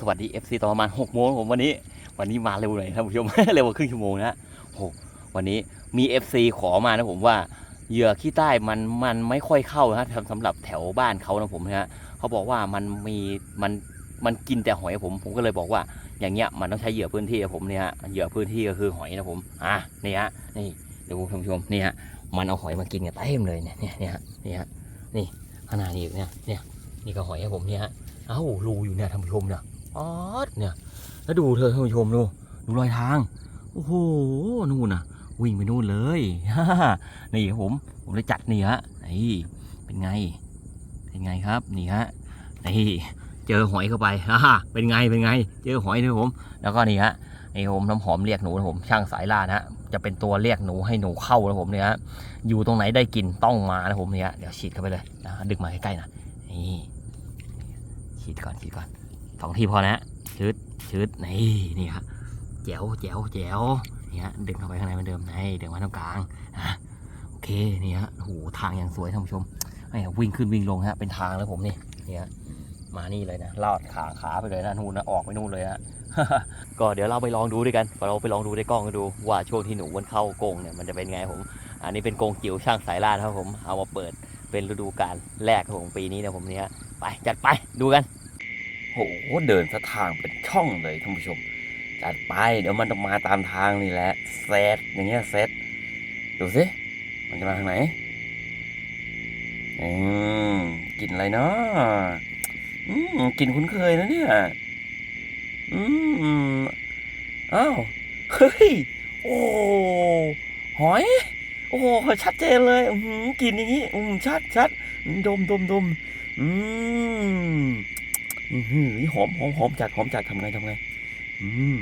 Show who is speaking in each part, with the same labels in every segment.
Speaker 1: สวัสดี FC ตอนประมาณ6โมงผมวันนี้ วันนี้มาเร็วหน่อยท่านผู้ชม เร็วกว่าครึ่งชั่วโมงนะโหวันนี้มี FC ขอมานะผมว่าเหยื่อขี้ใต้มันมันไม่ค่อยเข้านะสำสำหรับแถวบ้านเขานะผมนะฮะเขาบอกว่ามันมีมันมันกินแต่หอยผม ผมก็เลยบอกว่า อย่างเงี้ยมันต้องใช้เหยื่อพื้นที่อะผมเนี่ยฮะเหยื่อพื้นที่ก็คือหอยนะผมอะนี่ฮะนี่เดูท่านผู้ชมนี่ฮะมันเอาหอยมากินกันเต็มเลยเนี่ยเนี่ยเนี่ยฮะนี่ฮะนี่ขนาดนี้เนี่ยเนี่ยนี่ก็หอยครับผมเนี่ยฮะเอ้ารูอยู่เนี่ยท่านผู้ชมเนี่ย อ๋อเนี่ย แล้วดูเธอท่านผู้ชมดูดูรอยทาง โอ้โห นู่นน่ะ วิ่งไปนู่นเลย นี่ครับผม ผมเลยจัดนี่ฮะ นี่ เป็นไง เป็นไงครับ นี่ฮะ นี่ เจอหอยเข้าไปฮ่าเป็นไง เป็นไง เจอหอยนะผม แล้วก็นี่ฮะ นี่ผมน้ำหอมเรียกหนูนะผม ช่างสายล่านะฮะ จะเป็นตัวเรียกหนูให้หนูเข้านะผมเนี่ยฮะ อยู่ตรงไหนได้กินต้องมานะผมเนี่ย เดี๋ยวฉีดเข้าไปเลยนะดึงมาใกล้ๆนะนี่ ฉีดก่อน ฉีดก่อน สองทีพอนะชืดชืดนี่นี่ครับแจ๋วแจ๋วแจ๋วนี่ฮะดึงเข้าไปข้างในเหมือนเดิมนี่ดึงมาตรงกลางอะโอเคนี่ฮะโอ้โหทางอย่างสวยท่านผู้ชมไอ้วิ่งขึ้นวิ่งลงฮะเป็นทางแล้วผมนี่นี่ฮะมานี่เลยนะลอดขาขาไปเลยนะนู่นนะออกไปนู่นเลยฮะก็เดี๋ยวเราไปลองดูด้วยกันเราไปลองดูในกล้องกันดูว่าช่วงที่หนูมันเข้ากงเนี่ยมันจะเป็นไงผม อันนี้เป็นกงจิ๋วช่างสายล่าครับผมเอามาเปิดเป็นฤดูกาลแรกของปีนี้นะผมเนี่ยไปจัดไปดูกัน โหเดินสะทางเป็นช่องเลยท่านผู้ชม จัดไปเดี๋ยวมันจะมาตามทางนี่แหละเซตอย่างเงี้ยเซตดูสิมันจะมาทางไหนอืมกินอะไรเนาะอืมกินคุ้นเคยนะเนี่ยอืมอ้าวเฮ้ยโอ้หอย โอ้ชัดเจนเลยอืมกินอย่างงี้อืมชัดชัดดมดมดมอืม อือหือหอมหอมหอมจัดหอมจัดทำไงทำไง อืม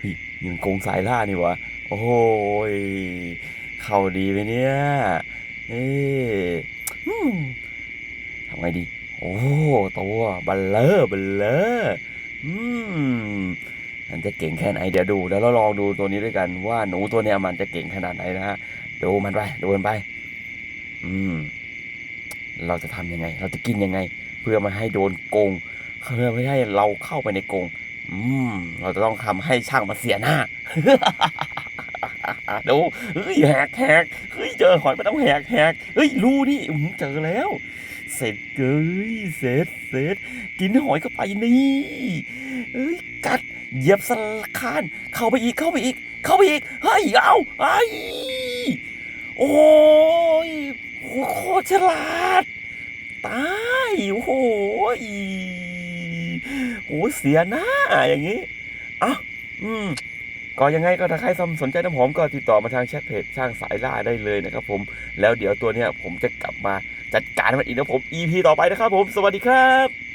Speaker 1: ฮ้ยนี่มันกงสายล่านี่วะ โอ้ย เข้าดีไปเนี่ยเอ๊ทำไงดี โอ้ตัวบัลเลอร์บัลเลอร์อืมมันจะเก่งแค่ไหนเดี๋ยวดูแล้วเราลองดูตัวนี้ด้วยกันว่าหนูตัวเนี้ยมันจะเก่งขนาดไหนนะฮะดูมันไปดูมันไป อืม เราจะทำยังไง เราจะกินยังไง พื่อไมาให้โดนโกงเพื่อไม่ให้เราเข้าไปในกงอืมเราจะต้องทำให้ช่างมันเสียหน้าดูเฮ้ยแหกแหกเฮ้ยเจอหอยมันต้องแหกแหกเฮ้ยรู้นี่เจอแล้ว เสร็จเกยเสร็จเสร็จกินหอยเข้าไปนี่เอ้ยกัดเหยียบสลักคานเข้าไปอีกเข้าไปอีก เข้าไปอีกเฮ้ยเอาไอ้โอ้ยโคตรฉลาดตาย โอ้โหยโหเสียหน้าอย่างนี้อะอืมก็ยังไงก็ถ้าใครสนใจน้ำหอมก็ติดต่อมาทางแชทเพจช่างสายล่าได้เลยนะครับผม แล้วเดี๋ยวตัวเนี้ยผมจะกลับมาจัดการมันอีกนะผม EP ต่อไปนะครับผม สวัสดีครับ